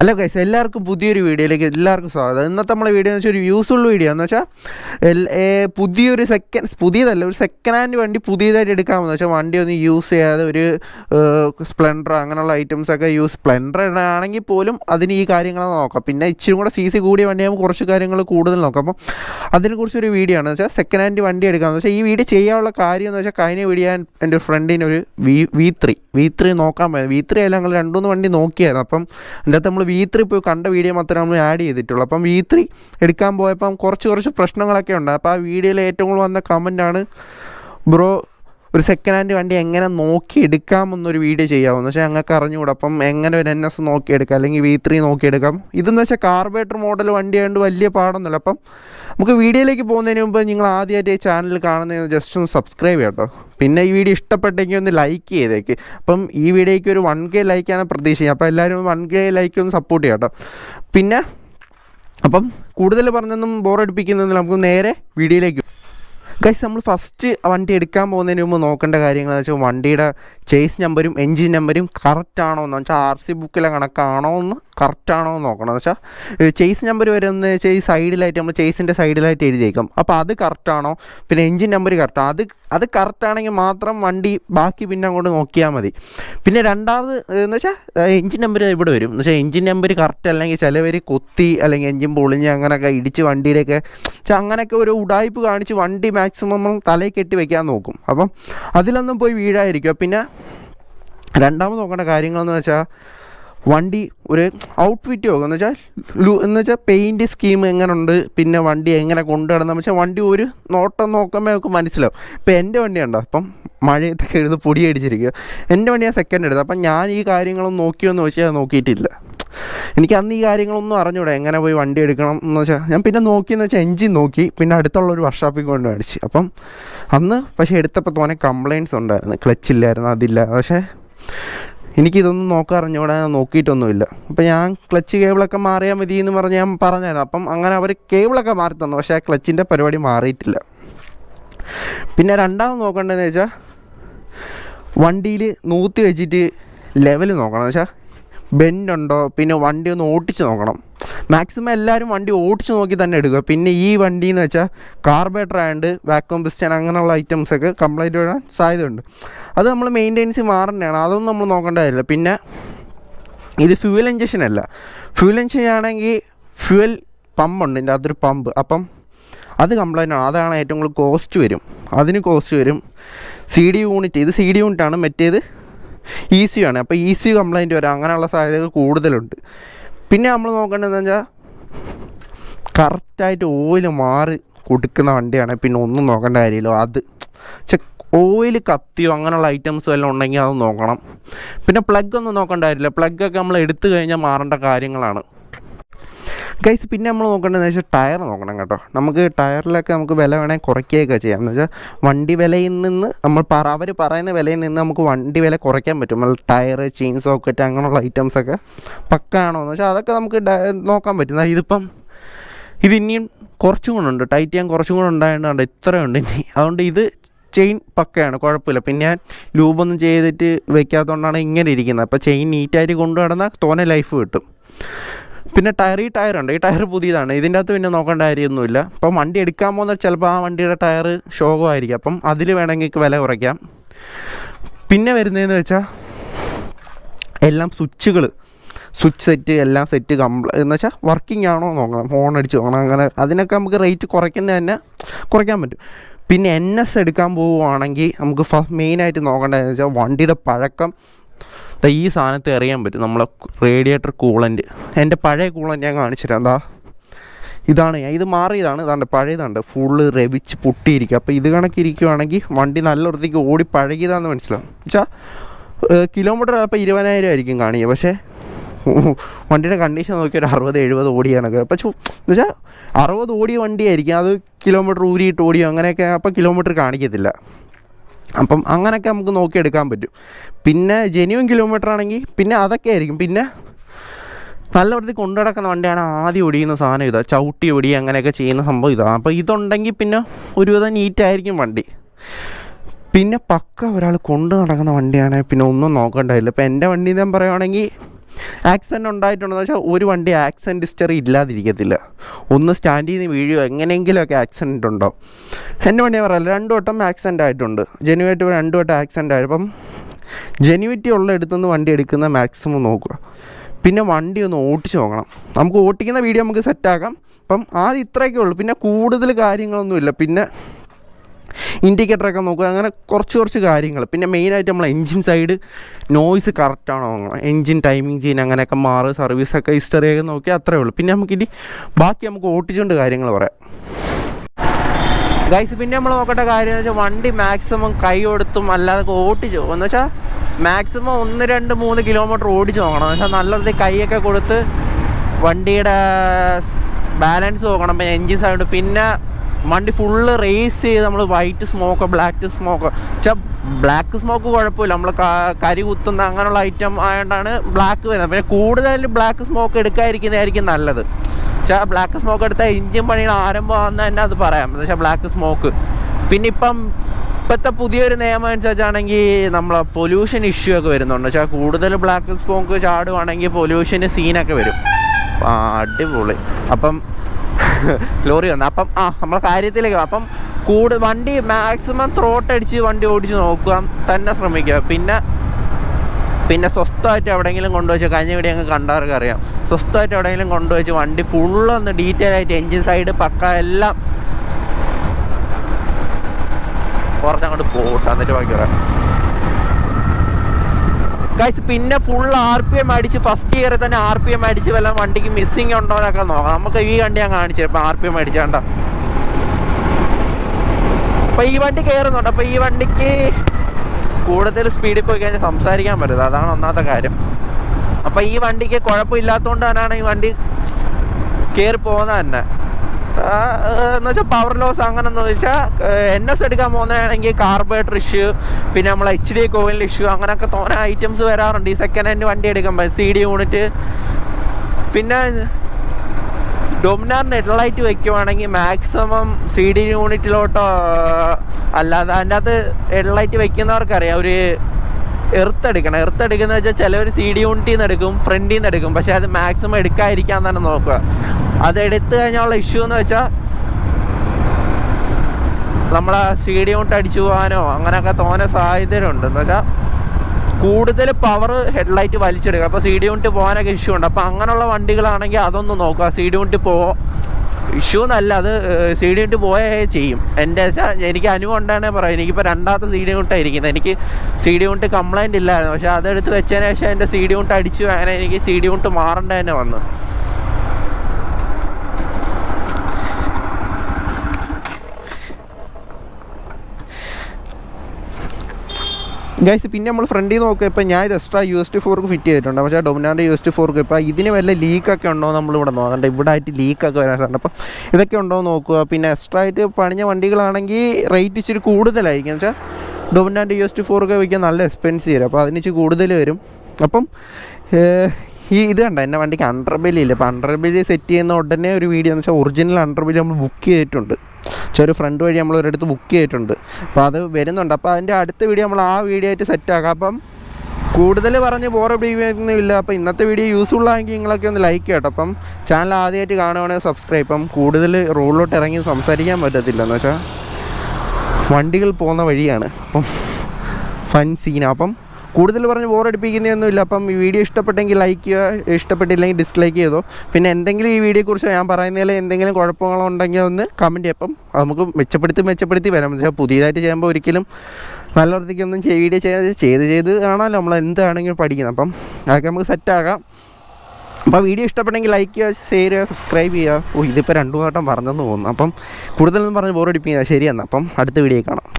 Hello guys എല്ലാവർക്കും പുതിയൊരു വീഡിയോയിലേക്ക് എല്ലാവർക്കും സ്വാഗതം. ഇന്നത്തെ നമ്മളെ വീഡിയോ എന്ന് വെച്ചാൽ ഒരു യൂസ്ഫുൾ വീഡിയോ എന്ന് വെച്ചാൽ പുതിയൊരു സെക്കൻഡ് പുതിയതല്ല ഒരു സെക്കൻഡ് ഹാൻഡ് വണ്ടി പുതിയതായിട്ട് എടുക്കാമെന്ന് വെച്ചാൽ വണ്ടി ഒന്നും യൂസ് ചെയ്യാതെ ഒരു സ്പ്ലെൻഡർ അങ്ങനെയുള്ള ഐറ്റംസ് ഒക്കെ യൂസ് സ്പ്ലെൻഡർ ആണെങ്കിൽ പോലും അതിന് ഈ കാര്യങ്ങൾ നോക്കാം. പിന്നെ ഇച്ചിരി കൂടെ സി സി കൂടിയ വണ്ടിയാകുമ്പോൾ കുറച്ച് കാര്യങ്ങൾ കൂടുതൽ നോക്കാം. അപ്പം അതിനെക്കുറിച്ചൊരു വീഡിയോ ആണ് വെച്ചാൽ സെക്കൻഡ് ഹാൻഡ് വണ്ടി എടുക്കാമെന്ന് വെച്ചാൽ ഈ വീഡിയോ ചെയ്യാനുള്ള കാര്യം എന്ന് വെച്ചാൽ കഴിഞ്ഞ വീഡിയോ ഞാൻ എന്റെ ഒരു ഫ്രണ്ടിന് ഒരു V V three V three നോക്കാൻ പോയത്. വി ത്രീ അല്ല ഞങ്ങൾ രണ്ടുമൂന്ന് വണ്ടി നോക്കിയായിരുന്നു. അപ്പം അതിന്റെ അകത്ത് നമ്മൾ വി ത്രീ പോയി കണ്ട വീഡിയോ മാത്രമേ നമ്മൾ ആഡ് ചെയ്തിട്ടുള്ളൂ. അപ്പം വി ത്രീ എടുക്കാൻ പോയപ്പം കുറച്ച് കുറച്ച് പ്രശ്നങ്ങളൊക്കെ ഉണ്ട്. അപ്പോൾ ആ വീഡിയോയിൽ ഏറ്റവും കൂടുതൽ വന്ന കമന്റാണ് ബ്രോ ഒരു സെക്കൻഡ് ഹാൻഡ് വണ്ടി എങ്ങനെ നോക്കി എടുക്കാമെന്നൊരു വീഡിയോ ചെയ്യാമെന്ന് വെച്ചാൽ ഞങ്ങൾക്ക് അറിഞ്ഞുകൂടാ. അപ്പം എങ്ങനെ ഒരു എൻ എസ് നോക്കിയെടുക്കാം? അല്ലെങ്കിൽ വി ത്രീ നോക്കിയെടുക്കാം? ഇതെന്ന് വെച്ചാൽ കാർബേറ്റർ മോഡൽ വണ്ടി ആയതുകൊണ്ട് വലിയ പാടൊന്നുമില്ല. അപ്പം നമുക്ക് വീഡിയോയിലേക്ക് പോകുന്നതിന് മുമ്പ് നിങ്ങൾ ആദ്യമായിട്ട് ഈ ചാനൽ കാണുന്നതിന് ജസ്റ്റ് ഒന്ന് സബ്സ്ക്രൈബ് ചെയ്യട്ടോ. പിന്നെ ഈ വീഡിയോ ഇഷ്ടപ്പെട്ടെങ്കിൽ ഒന്ന് ലൈക്ക് ചെയ്തേക്ക്. അപ്പം ഈ വീഡിയോയ്ക്ക് ഒരു വൺ കെ ലൈക്കാണ് പ്രതീക്ഷിക്കുക. അപ്പോൾ എല്ലാവരും വൺ കെ ലൈക്ക് ഒന്ന് സപ്പോർട്ട് ചെയ്യാം പിന്നെ അപ്പം കൂടുതൽ പറഞ്ഞൊന്നും ബോറടിപ്പിക്കുന്നതിൽ നമുക്ക് നേരെ വീഡിയോയിലേക്ക് ഗൈസ് നമ്മൾ ഫസ്റ്റ് വണ്ടി എടുക്കാൻ പോകുന്നതിന് മുമ്പ് നോക്കേണ്ട കാര്യങ്ങൾ എന്ന് വെച്ചാൽ വണ്ടിയുടെ ചേസ് നമ്പരും എൻജിൻ നമ്പരും കറക്റ്റ് ആണോ എന്ന് വെച്ചാൽ ആർ സി ബുക്കിലെ കണക്കാണോ എന്ന് കറക്റ്റ് ആണോ എന്ന് നോക്കണം. എന്ന് വെച്ചാൽ ചേസ് നമ്പർ വരുന്നത് വെച്ചാൽ ഈ സൈഡിലായിട്ട് നമ്മൾ ചേസിന്റെ സൈഡിലായിട്ട് എഴുതിയേക്കും. അപ്പോൾ അത് കറക്റ്റ് ആണോ? പിന്നെ എൻജിൻ നമ്പർ കറക്റ്റ് അത് അത് കറക്റ്റ് ആണെങ്കിൽ മാത്രം വണ്ടി ബാക്കി പിന്നെ അങ്ങോട്ട് നോക്കിയാൽ മതി. പിന്നെ രണ്ടാമത് എന്ന് വെച്ചാൽ എൻജിൻ നമ്പർ ഇവിടെ വരും. എന്ന് വെച്ചാൽ എൻജിൻ നമ്പർ കറക്റ്റ് അല്ലെങ്കിൽ ചിലവർ കൊത്തി അല്ലെങ്കിൽ എൻജിൻ പൊളിഞ്ഞ് അങ്ങനെയൊക്കെ ഇടിച്ച് വണ്ടിയുടെയൊക്കെ അങ്ങനെയൊക്കെ ഒരു ഉടായ്പ് കാണിച്ച് വണ്ടി മാക്സിമം നമ്മൾ തലയിൽ കെട്ടി വയ്ക്കാൻ നോക്കും. അപ്പം അതിലൊന്നും പോയി വീഴായിരിക്കും പിന്നെ രണ്ടാമത് നോക്കേണ്ട കാര്യങ്ങളെന്ന് വെച്ചാൽ വണ്ടി ഒരു ഔട്ട്ഫിറ്റ് എന്ന് വെച്ചാൽ ലു എന്ന് വെച്ചാൽ പെയിന്റ് സ്കീം എങ്ങനെ ഉണ്ട് പിന്നെ വണ്ടി എങ്ങനെ കൊണ്ടുവരണം വെച്ചാൽ വണ്ടി ഒരു നോട്ടം നോക്കുമ്പോൾ നമുക്ക് മനസ്സിലാവും. ഇപ്പം എന്റെ വണ്ടി ഉണ്ടോ അപ്പം മഴയത്തൊക്കെ എഴുതി പൊടിയടിച്ചിരിക്കുക എന്റെ വണ്ടി ഞാൻ സെക്കൻഡ് എടുത്തത്. അപ്പം ഞാൻ ഈ കാര്യങ്ങളൊന്നും നോക്കിയോ എന്ന് വെച്ചാൽ നോക്കിയിട്ടില്ല. എനിക്ക് അന്ന് ഈ കാര്യങ്ങളൊന്നും അറിഞ്ഞൂടെ എങ്ങനെ പോയി വണ്ടി എടുക്കണം എന്ന് വെച്ചാൽ ഞാൻ പിന്നെ നോക്കിയെന്ന് വെച്ചാൽ എൻജിൻ നോക്കി പിന്നെ അടുത്തുള്ള ഒരു വർക്ക്ഷോപ്പിൽ കൊണ്ട് മേടിച്ച്. അപ്പം അന്ന് പക്ഷേ എടുത്തപ്പോൾ തോനെ കംപ്ലയിന്റ്സ് ഉണ്ടായിരുന്നു. ക്ലച്ച് ഇല്ലായിരുന്നു അതില്ല. പക്ഷേ എനിക്കിതൊന്നും ഞാൻ നോക്കിയിട്ടൊന്നുമില്ല. അപ്പം ഞാൻ ക്ലച്ച് കേബിളൊക്കെ മാറിയാൽ മതി എന്ന് പറഞ്ഞ് ഞാൻ പറഞ്ഞായിരുന്നു. അപ്പം അങ്ങനെ അവർ കേബിളൊക്കെ മാറി തന്നു. പക്ഷേ ആ ക്ലച്ചിന്റെ പരിപാടി മാറിയിട്ടില്ല. പിന്നെ രണ്ടാമത് നോക്കേണ്ടതെന്ന് വെച്ചാൽ വണ്ടിയിൽ നൂത്തി വെച്ചിട്ട് ലെവൽ നോക്കണം. എന്ന് വെച്ചാൽ ബെൻഡ് ഉണ്ടോ പിന്നെ വണ്ടി ഒന്ന് ഓടിച്ച് നോക്കണം. മാക്സിമം എല്ലാവരും വണ്ടി ഓടിച്ച് നോക്കി തന്നെ എടുക്കുക. പിന്നെ ഈ വണ്ടി എന്ന് വെച്ചാൽ കാർബേറ്റർ ആയതുകൊണ്ട് വാക്വം പിസ്റ്റൻ അങ്ങനെയുള്ള ഐറ്റംസ് ഒക്കെ കംപ്ലൈന്റ് വരാൻ സാധ്യതയുണ്ട്. അത് നമ്മൾ മെയിന്റെനൻസ് മാറേണ്ടതാണ്. അതൊന്നും നമ്മൾ നോക്കേണ്ട കാര്യമില്ല. പിന്നെ ഇത് ഫ്യൂവൽ ഇഞ്ചക്ഷൻ അല്ല. ഫ്യൂവൽ ഇഞ്ചക്ഷൻ ആണെങ്കിൽ ഫ്യൂവൽ പമ്പുണ്ട് ഇതിന്റെ അതൊരു പമ്പ് അപ്പം അത് കംപ്ലൈന്റ് ആണ്. അതാണ് ഏറ്റവും കൂടുതൽ കോസ്റ്റ് വരും. അതിന് കോസ്റ്റ് വരും. സി ഡി യൂണിറ്റ് ഇത് സി ഡി യൂണിറ്റ് ആണ്. മറ്റേത് ഇ സി ആണ്. അപ്പോൾ ഇ സി കംപ്ലൈന്റ് വരാം. അങ്ങനെയുള്ള സാധ്യതകൾ കൂടുതലുണ്ട്. പിന്നെ നമ്മൾ നോക്കേണ്ടതെന്ന് വെച്ചാൽ കറക്റ്റായിട്ട് ഓയിൽ മാറി കൊടുക്കുന്ന വണ്ടിയാണ്. പിന്നെ ഒന്നും നോക്കേണ്ട കാര്യമില്ല. അത് ഓയിൽ കത്തിയോ അങ്ങനെയുള്ള ഐറ്റംസ് എല്ലാം ഉണ്ടെങ്കിൽ അത് നോക്കണം. പിന്നെ പ്ലഗ് ഒന്നും നോക്കേണ്ട കാര്യമില്ല. പ്ലഗൊക്കെ നമ്മൾ എടുത്തു കഴിഞ്ഞാൽ മാറേണ്ട കാര്യങ്ങളാണ്. ഗൈസ് പിന്നെ നമ്മൾ നോക്കേണ്ടതെന്ന് വെച്ചാൽ ടയർ നോക്കണം കേട്ടോ. നമുക്ക് ടയറിലൊക്കെ നമുക്ക് വില വേണമെങ്കിൽ കുറയ്ക്കുകയൊക്കെ ചെയ്യാം. എന്ന് വെച്ചാൽ വണ്ടി വിലയിൽ നിന്ന് നമ്മൾ പറ അവർ പറയുന്ന വിലയിൽ നിന്ന് നമുക്ക് വണ്ടി വില കുറയ്ക്കാൻ പറ്റും. നമ്മൾ ടയർ ചെയിൻ സോക്കറ്റ് അങ്ങനെയുള്ള ഐറ്റംസൊക്കെ പക്കാണോ എന്ന് വെച്ചാൽ അതൊക്കെ നമുക്ക് നോക്കാൻ പറ്റും. ഇതിപ്പം ഇത് ഇനിയും കുറച്ചും കൂടെ ഉണ്ട്. ടൈറ്റ് ചെയ്യാൻ കുറച്ചും കൂടെ ഉണ്ടായതുകൊണ്ട് ഇത്രയുണ്ട് ഇനി. അതുകൊണ്ട് ഇത് ചെയിൻ പക്കയാണ് കുഴപ്പമില്ല. പിന്നെ ഞാൻ ലൂബൊന്നും ചെയ്തിട്ട് വെക്കാത്തതുകൊണ്ടാണ് ഇങ്ങനെ ഇരിക്കുന്നത്. അപ്പോൾ ചെയിൻ നീറ്റായിട്ട് കൊണ്ടു നടന്നാൽ തോനെ ലൈഫ് കിട്ടും. പിന്നെ ടയർ ഈ ടയറുണ്ട് ഈ ടയർ പുതിയതാണ്. ഇതിന്റെ അകത്ത് പിന്നെ നോക്കേണ്ട കാര്യമൊന്നുമില്ല. അപ്പം വണ്ടി എടുക്കാൻ പോകുന്ന ചിലപ്പോൾ ആ വണ്ടിയുടെ ടയർ ശോകമായിരിക്കും. അപ്പം അതിൽ വേണമെങ്കിൽ വില കുറയ്ക്കാം. പിന്നെ വരുന്നതെന്ന് വെച്ചാൽ എല്ലാം സ്വിച്ചുകൾ. സ്വിച്ച് സെറ്റ് എല്ലാം സെറ്റ് കംപ്ല എന്ന് വെച്ചാൽ വർക്കിംഗ് ആണോ നോക്കണം. ഫോൺ അടിച്ച് നോക്കണം. അങ്ങനെ അതിനൊക്കെ നമുക്ക് റേറ്റ് കുറയ്ക്കുന്നത് തന്നെ കുറയ്ക്കാൻ പറ്റും. പിന്നെ എൻ എസ് എടുക്കാൻ പോവുകയാണെങ്കിൽ നമുക്ക് ഫ മെയിനായിട്ട് നോക്കേണ്ടതെന്ന് വെച്ചാൽ വണ്ടിയുടെ പഴക്കം. ഈ സാധനത്തെ അറിയാൻ പറ്റും. നമ്മളെ റേഡിയേറ്റർ കൂളന്റ് എന്റെ പഴയ കൂളന്റ് ഞാൻ കാണിച്ചുതരാം എന്താ ഇതാണ് ഇത് മാറിയതാണ്. ഇതാണ് പഴയതാണ്ട്. ഫുള്ള് റെവിച്ച് പൊട്ടിയിരിക്കുക അപ്പോൾ ഇത് കണക്കിരിക്കുവാണെങ്കിൽ വണ്ടി നല്ല വൃത്തിക്ക് ഓടി പഴകിയതാന്ന് മനസ്സിലാവും. വെച്ചാൽ കിലോമീറ്റർ അപ്പോൾ ഇരുപതിനായിരം ആയിരിക്കും കാണിക്കുക പക്ഷേ വണ്ടിയുടെ കണ്ടീഷൻ നോക്കി ഒരു അറുപത് എഴുപത് ഓടിയാനൊക്കെ അപ്പോൾ ചു എന്ന് വെച്ചാൽ അറുപത് ഓടിയ വണ്ടിയായിരിക്കും. അത് കിലോമീറ്റർ ഊരിയിട്ട് ഓടിയോ അങ്ങനെയൊക്കെ അപ്പോൾ കിലോമീറ്റർ കാണിക്കത്തില്ല. അപ്പം അങ്ങനെയൊക്കെ നമുക്ക് നോക്കിയെടുക്കാൻ പറ്റും. പിന്നെ ജെന്യൂൻ കിലോമീറ്റർ ആണെങ്കിൽ പിന്നെ അതൊക്കെ ആയിരിക്കും. പിന്നെ നല്ല വൃത്തി കൊണ്ടു നടക്കുന്ന വണ്ടിയാണ് ആദ്യം ഒടിയുന്ന സാധനം ഇതാ. ചവിട്ടി ഒടി അങ്ങനെയൊക്കെ ചെയ്യുന്ന സംഭവം ഇതാണ് അപ്പോൾ ഇതുണ്ടെങ്കിൽ പിന്നെ ഒരുവിധം നീറ്റായിരിക്കും വണ്ടി. പിന്നെ പക്ക ഒരാൾ കൊണ്ടു നടക്കുന്ന വണ്ടിയാണെങ്കിൽ പിന്നെ ഒന്നും നോക്കണ്ടായില്ല ഇപ്പോൾ എന്റെ വണ്ടി ഞാൻ പറയുവാണെങ്കിൽ ആക്സിഡന്റ് ഉണ്ടായിട്ടുണ്ടെന്ന് വെച്ചാൽ ഒരു വണ്ടി ആക്സിഡന്റ് ഹിസ്റ്ററി ഇല്ലാതിരിക്കത്തില്ല. ഒന്ന് സ്റ്റാൻഡിൽ നിന്ന് വീഴുകയോ എങ്ങനെയെങ്കിലുമൊക്കെ ആക്സിഡന്റ് ഉണ്ടോ? എന്റെ വണ്ടി പറയല്ല രണ്ടു വട്ടം ആക്സിഡന്റ് ആയിട്ടുണ്ട്. ജെനുവായിട്ട് രണ്ടു വട്ടം ആക്സിഡന്റ് ആയപ്പം ജെനുവിറ്റി ഉള്ള എടുത്തുനിന്ന് വണ്ടി എടുക്കുന്ന മാക്സിമം നോക്കുക. പിന്നെ വണ്ടി ഒന്ന് ഓടിച്ച് നോക്കണം. നമുക്ക് ഓട്ടിക്കുന്ന വീഡിയോ നമുക്ക് സെറ്റാക്കാം അപ്പം ആദ്യം ഇത്രയൊക്കെ ഉള്ളൂ. പിന്നെ കൂടുതൽ കാര്യങ്ങളൊന്നുമില്ല. പിന്നെ ഇൻഡിക്കേറ്ററൊക്കെ നോക്കുക അങ്ങനെ കുറച്ച് കുറച്ച് കാര്യങ്ങൾ. പിന്നെ മെയിനായിട്ട് നമ്മൾ എൻജിൻ സൈഡ് നോയ്സ് കറക്റ്റാണോ? എൻജിൻ ടൈമിങ് ചെയ്യാൻ അങ്ങനെയൊക്കെ മാറ് സർവീസൊക്കെ ഹിസ്റ്ററിയൊക്കെ നോക്കി അത്രേ ഉള്ളൂ. പിന്നെ നമുക്കിനി ബാക്കി നമുക്ക് ഓട്ടിച്ചുകൊണ്ട് കാര്യങ്ങൾ പറയാം. ഗൈസ് പിന്നെ നമ്മൾ നോക്കേണ്ട കാര്യം എന്ന് വെച്ചാൽ വണ്ടി മാക്സിമം കൈ കൊടുത്തും അല്ലാതെ ഓട്ടിച്ചു? എന്ന് വെച്ചാൽ മാക്സിമം ഒന്ന് രണ്ട് മൂന്ന് കിലോമീറ്റർ ഓടിച്ച് നോക്കണം. എന്ന് വെച്ചാൽ നല്ല രീതിയിൽ കൈയൊക്കെ കൊടുത്ത് വണ്ടിയുടെ ബാലൻസ് നോക്കണം. പിന്നെ എൻജിൻ സൈഡ് പിന്നെ വണ്ടി ഫുള്ള് റേസ് ചെയ്ത് നമ്മൾ വൈറ്റ് സ്മോക്ക് ബ്ലാക്ക് സ്മോക്ക് വെച്ചാൽ ബ്ലാക്ക് സ്മോക്ക് കുഴപ്പമില്ല. നമ്മൾ കരി കുത്തുന്ന അങ്ങനെയുള്ള ഐറ്റം ആയതുകൊണ്ടാണ് ബ്ലാക്ക് വരുന്നത്. പിന്നെ കൂടുതൽ ബ്ലാക്ക് സ്മോക്ക് എടുക്കാതിരിക്കുന്നതായിരിക്കും നല്ലത്. വെച്ചാൽ ബ്ലാക്ക് സ്മോക്ക് എടുത്താൽ എഞ്ചിൻ പണിയുടെ ആരംഭമാണെന്ന് തന്നെ അത് പറയാം. എന്ന് വെച്ചാൽ ബ്ലാക്ക് സ്മോക്ക് പിന്നെ ഇപ്പം ഇപ്പോഴത്തെ പുതിയൊരു നിയമം അനുസരിച്ചാണെങ്കിൽ നമ്മൾ പൊല്യൂഷൻ ഇഷ്യൂ ഒക്കെ വരുന്നുണ്ട്. വെച്ചാൽ കൂടുതൽ ബ്ലാക്ക് സ്മോക്ക് ചാടുവാണെങ്കിൽ പൊല്യൂഷന് സീനൊക്കെ വരും. അടിപൊളി. അപ്പം ലോറി വന്നു. അപ്പം ആ നമ്മളെ കാര്യത്തിലേക്ക് അപ്പം കൂട് വണ്ടി മാക്സിമം ത്രോട്ടടിച്ച് വണ്ടി ഓടിച്ച് നോക്കുക തന്നെ ശ്രമിക്കുക. പിന്നെ പിന്നെ സ്വസ്ഥമായിട്ട് എവിടെയെങ്കിലും കൊണ്ടുവച്ച് കഴിഞ്ഞ വീട് അങ്ങ് കണ്ടവർക്ക് അറിയാം. സ്വസ്ഥമായിട്ട് എവിടെയെങ്കിലും കൊണ്ടുവച്ച് വണ്ടി ഫുള്ളൊന്ന് ഡീറ്റെയിൽ ആയിട്ട് എൻജിൻ സൈഡ് പക്ക എല്ലാം കുറച്ചങ്ങോട്ട് പോകട്ടെ എന്നിട്ട് ബാക്കി പറയാം. ഗൈസ് പിന്നെ ഫുൾ ആർ പി എം അടിച്ച് ഫസ്റ്റ് ഇയറിൽ തന്നെ ആർ പി എം അടിച്ച് വല്ല വണ്ടിക്ക് മിസ്സിങ് ഉണ്ടോ എന്നൊക്കെ നോക്കാം നമുക്ക് ഈ വണ്ടി ഞാൻ കാണിച്ചു ഇപ്പം ആർ പി എം അടിച്ചാണ്ട അപ്പൊ ഈ വണ്ടി കയറുന്നുണ്ട് അപ്പൊ ഈ വണ്ടിക്ക് കൂടുതൽ സ്പീഡിൽ പോയി കഴിഞ്ഞാൽ സംസാരിക്കാൻ പറ്റില്ല അതാണ് ഒന്നാമത്തെ കാര്യം. അപ്പൊ ഈ വണ്ടിക്ക് കുഴപ്പമില്ലാത്തതുകൊണ്ട് തന്നെയാണ് ഈ വണ്ടി കയറി പോകുന്നത് തന്നെ. എന്ന് വെച്ചാൽ പവർ ലോസ് അങ്ങനെ എന്ന് വെച്ചാൽ എൻ എസ് എടുക്കാൻ പോകുന്നതാണെങ്കിൽ കാർബറേറ്റർ ഇഷ്യൂ പിന്നെ നമ്മൾ എച്ച് ഡി കോയിൽ ഇഷ്യൂ അങ്ങനെയൊക്കെ തോന്നെ ഐറ്റംസ് വരാറുണ്ട്. ഈ സെക്കൻഡ് ഹാൻഡ് വണ്ടി എടുക്കുമ്പോൾ സി ഡി യൂണിറ്റ് പിന്നെ ഡൊമിനാറിന് ഹെഡ്ലൈറ്റ് വെക്കുവാണെങ്കിൽ മാക്സിമം സി ഡി യൂണിറ്റിലോട്ടോ അല്ലാതെ അതിന്റെ അകത്ത് ഹെഡ്ലൈറ്റ് വെക്കുന്നവർക്കറിയാം. ഒരു എർത്ത് എടുക്കണം. എർത്ത് വെച്ചാൽ ചിലവർ സി ഡി യൂണിറ്റിൽ നിന്ന് എടുക്കും ഫ്രണ്ടിൽ നിന്ന് എടുക്കും. പക്ഷേ അത് മാക്സിമം എടുക്കാതിരിക്കാൻ തന്നെ നോക്കുക. അത് എടുത്തു കഴിഞ്ഞുള്ള ഇഷ്യൂ എന്ന് വെച്ചാൽ നമ്മളെ സി ഡി കൊണ്ട് അടിച്ചു പോകാനോ അങ്ങനെയൊക്കെ തോന്നെ സാധ്യതയുണ്ട് എന്ന് വെച്ചാൽ കൂടുതൽ പവർ ഹെഡ്ലൈറ്റ് വലിച്ചെടുക്കുക. അപ്പോൾ സി ഡി യൂണിറ്റ് പോകാനൊക്കെ ഇഷ്യൂ ഉണ്ട്. അപ്പോൾ അങ്ങനെയുള്ള വണ്ടികളാണെങ്കിൽ അതൊന്ന് നോക്കുക. സി ഡി യൂണിറ്റ് പോ ഇഷ്യൂ എന്നല്ല അത് സി ഡി യൂണിറ്റ് പോയേ ചെയ്യും. എന്റെ വെച്ചാൽ എനിക്ക് അനുഭവം ഉണ്ടാണേ പറയാം. എനിക്കിപ്പോൾ രണ്ടാമത്തെ സി ഡി യൂണിറ്റാണ് ഇരിക്കുന്നത്. എനിക്ക് സി ഡി യൂണിറ്റ് കംപ്ലൈന്റ് ഇല്ലായിരുന്നു. പക്ഷേ അതെടുത്ത് വെച്ചതിന് ശേഷം എന്റെ സി ഡി യൂണിറ്റ് അടിച്ചു. അങ്ങനെ എനിക്ക് സി ഡി യൂണിറ്റ് മാറേണ്ട തന്നെ വന്നു. ഗൈസ് പിന്നെ നമ്മൾ ഫ്രണ്ടിൽ നോക്കുക ഇപ്പോൾ ഞാൻ ഇത് extra U S T fork fit ചെയ്തിട്ടുണ്ട്. പക്ഷേ ഡൊമിനാന്റെ യു എസ് ടി ഫോർക്ക് ഇപ്പോൾ ഇതിന് വല്ല ലീക്കൊക്കെ ഉണ്ടോ നമ്മൾ ഇവിടെ നോക്കണ്ട ഇവിടെ ആയിട്ട് ലീക്കൊക്കെ വരാൻ സാധ്യത അപ്പം ഇതൊക്കെ ഉണ്ടോ നോക്കുക പിന്നെ എക്സ്ട്രാ ആയിട്ട് പണിഞ്ഞ വണ്ടികളാണെങ്കിൽ റേറ്റ് ഇച്ചിരി കൂടുതലായിരിക്കും. എന്ന് വെച്ചാൽ ഡൊമിനാന്റെ യു എസ് ടി ഫോർക്ക് വയ്ക്കാൻ നല്ല എക്സ്പെൻസീവ് വരും അപ്പോൾ അതിന് ഇച്ചിരി കൂടുതൽ വരും. അപ്പം ഈ ഇത് കണ്ട എന്റെ വണ്ടിക്ക് അണ്ടർബില്ല ഇല്ല? അപ്പോൾ അണ്ടർബെല്ലി സെറ്റ് ചെയ്യുന്ന ഉടനെ ഒരു വീഡിയോ എന്ന് വെച്ചാൽ ഒറിജിനൽ അണ്ടർബെല്ലി നമ്മൾ ബുക്ക് ചെയ്തിട്ടുണ്ട്. പക്ഷേ ഒരു ഫ്രണ്ട് വഴി നമ്മൾ ഒരിടത്ത് ബുക്ക് ചെയ്തിട്ടുണ്ട്. അപ്പോൾ അത് വരുന്നുണ്ട്. അപ്പോൾ അതിന്റെ അടുത്ത വീഡിയോ നമ്മൾ ആ വീഡിയോ ആയിട്ട് സെറ്റ് ആക്കാം. അപ്പം കൂടുതൽ പറഞ്ഞ് ബോറടിക്കുന്നില്ല അപ്പോൾ ഇന്നത്തെ വീഡിയോ യൂസ്ഫുൾ ആയെങ്കിൽ നിങ്ങളൊക്കെ ഒന്ന് ലൈക്ക് കേട്ടോ അപ്പം ചാനൽ ആദ്യമായിട്ട് കാണുവാണെങ്കിൽ സബ്സ്ക്രൈബ് അപ്പം കൂടുതൽ റോഡിലോട്ട് ഇറങ്ങി സംസാരിക്കാൻ പറ്റത്തില്ല എന്ന് വെച്ചാൽ വണ്ടികൾ പോകുന്ന വഴിയാണ്. അപ്പം ഫൺ സീന അപ്പം കൂടുതൽ പറഞ്ഞ് ബോറടിപ്പിക്കുന്നതൊന്നുമില്ല അപ്പം ഈ വീഡിയോ ഇഷ്ടപ്പെട്ടെങ്കിൽ ലൈക്ക് ചെയ്യുക ഇഷ്ടപ്പെട്ടില്ലെങ്കിൽ ഡിസ്ലൈക്ക് ചെയ്തോ. പിന്നെ എന്തെങ്കിലും ഈ വീഡിയോയെക്കുറിച്ച് ഞാൻ പറയുന്നതിൽ എന്തെങ്കിലും കുഴപ്പങ്ങളോ ഉണ്ടെങ്കിൽ ഒന്ന് കമന്റ് ചെയ്യാം അപ്പം നമുക്ക് മെച്ചപ്പെടുത്തി മെച്ചപ്പെടുത്തി വരാം. പക്ഷേ പുതിയതായിട്ട് ചെയ്യുമ്പോൾ ഒരിക്കലും നല്ല വൃത്തിക്കൊന്നും വീഡിയോ ചെയ്യാൻ ചെയ്ത് ചെയ്ത് കാണാമല്ലോ. നമ്മൾ എന്താണെങ്കിലും പഠിക്കുന്നത്. അപ്പം അതൊക്കെ നമുക്ക് സെറ്റാകാം അപ്പോൾ വീഡിയോ ഇഷ്ടപ്പെട്ടെങ്കിൽ ലൈക്ക് ചെയ്യുക ഷെയർ ചെയ്യുക സബ്സ്ക്രൈബ് ചെയ്യുക. ഓ ഇതിപ്പോൾ രണ്ടു വട്ടം പറഞ്ഞെന്ന് തോന്നുന്നു. അപ്പം കൂടുതലൊന്നും പറഞ്ഞ് ബോറടിപ്പിക്കുക ശരിയെന്നാൽ അപ്പം അടുത്ത വീഡിയോ കാണാം.